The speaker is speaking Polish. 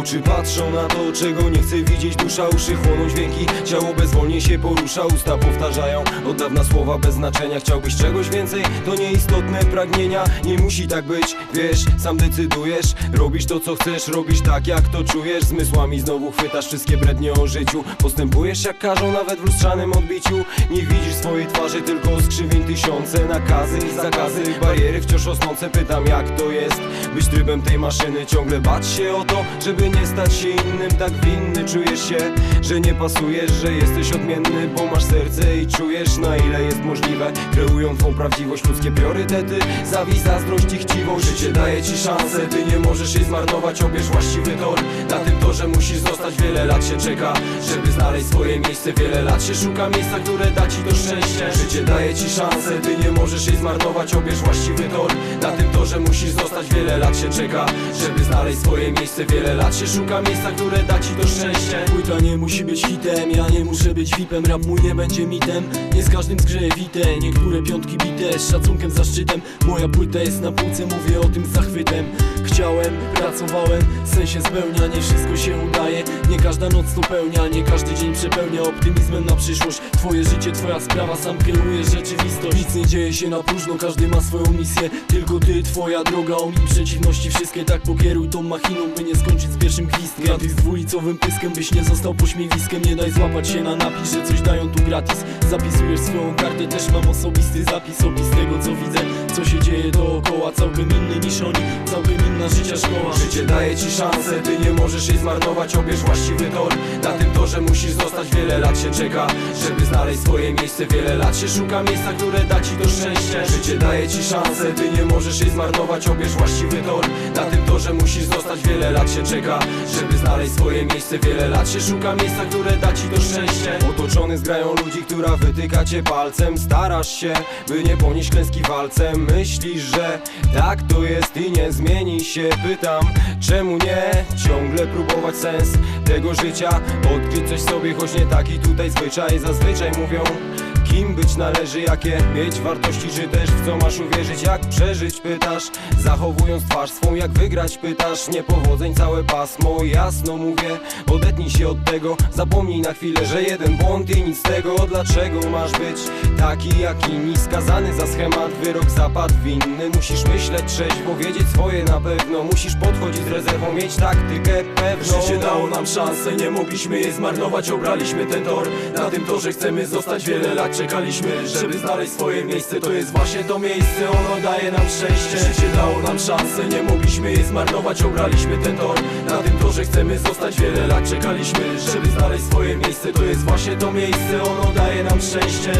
Oczy patrzą na to, czego nie chce widzieć Dusza, uszy chłoną dźwięki. Ciało bezwolnie się porusza Usta powtarzają. Od dawna słowa bez znaczenia. Chciałbyś czegoś więcej, to nieistotne pragnienia. Nie musi tak być, wiesz, sam decydujesz. Robisz to co chcesz, robisz tak jak to czujesz. Zmysłami znowu chwytasz wszystkie brednie o życiu. Postępujesz jak każą nawet w lustrzanym odbiciu. Nie widzisz swojej twarzy, tylko skrzywień tysiące. Nakazy i zakazy, bariery wciąż rosnące. Pytam jak to jest, być trybem tej maszyny. Ciągle bać się o to, żeby nie stać się innym Tak winny czujesz się, że nie pasujesz Że jesteś odmienny, bo masz serce i czujesz Na ile jest możliwe, kreują twą prawdziwość Ludzkie priorytety, zawiść, zazdrość i chciwość Życie daje ci szansę, ty nie możesz jej zmarnować Obierz właściwy tor, na tym torze musisz zostać Wiele lat się czeka, żeby znaleźć swoje miejsce. Wiele lat się szuka miejsca, które da ci to szczęście. Życie daje ci szansę, ty nie możesz jej zmarnować Obierz właściwy tor, na tym torze musisz zostać Wiele lat się czeka, żeby znaleźć swoje miejsce. Wiele lat się szuka miejsca, które da ci to szczęście. Płyta nie musi być hitem, ja nie muszę być vipem Rap mój nie będzie mitem, nie z każdym zgrzeje wite Niektóre piątki bite, z szacunkiem, zaszczytem. Moja płyta jest na półce, mówię o tym z zachwytem. Chciałem, pracowałem, w sensie spełnia Nie wszystko się udaje, nie każda noc to pełnia Nie każdy dzień przepełnia optymizmem na przyszłość. Twoje życie, twoja sprawa, sam kierujesz rzeczywistość nie dzieje się na próżno, każdy ma swoją misję. Tylko ty, twoja droga, omij przeciwności Wszystkie tak pokieruj tą machiną, by nie skończyć z pierwszym gwizdkiem. Gratis z dwulicowym pyskiem, byś nie został pośmiewiskiem. Nie daj złapać się na napis, że coś dają tu gratis. Zapisujesz swoją kartę, też mam osobisty zapis. Opis tego co widzę, co się dzieje dookoła. Całkiem inny niż oni, całkiem inna życia szkoła. Życie daje ci szansę, ty nie możesz jej zmarnować. Obierz właściwy tor, na tym torze musisz zostać. Wiele lat się czeka, żeby znaleźć swoje miejsce. Wiele lat się szuka miejsca, które da ci to szczęście Życie daje ci szansę, ty nie możesz jej zmarnować Obierz właściwy tor, na tym torze musisz zostać Wiele lat się czeka, żeby znaleźć swoje miejsce. Wiele lat się szuka miejsca, które da ci to szczęście Otoczony zgrają ludzi, która wytyka cię palcem. Starasz się, by nie ponieść klęski walcem. Myślisz, że tak to jest i nie zmieni się. Pytam, czemu nie? Ciągle próbować sens tego życia. Odkryć coś sobie, choć nie taki tutaj zwyczaj. Zazwyczaj mówią Kim być należy, jakie mieć wartości Czy też w co masz uwierzyć, jak przeżyć pytasz Zachowując twarz swą, jak wygrać pytasz. Niepowodzeń całe pasmo, jasno mówię. Odetnij się od tego, zapomnij na chwilę Że jeden błąd i nic z tego. Dlaczego masz być taki jak inni? Skazany za schemat, wyrok zapadł winny. Musisz myśleć trzeźwo, wiedzieć swoje na pewno. Musisz podchodzić z rezerwą, mieć taktykę pewną. Życie dało nam szansę, nie mogliśmy jej zmarnować. Obraliśmy ten tor, na tym torze. Chcemy zostać Wiele lat czekaliśmy, żeby znaleźć swoje miejsce. To jest właśnie to miejsce, ono daje nam szczęście. Życie dało nam szansę, nie mogliśmy jej zmarnować. Obraliśmy ten tor, na tym torze chcemy zostać. Wiele lat czekaliśmy, żeby znaleźć swoje miejsce. To jest właśnie to miejsce, ono daje nam szczęście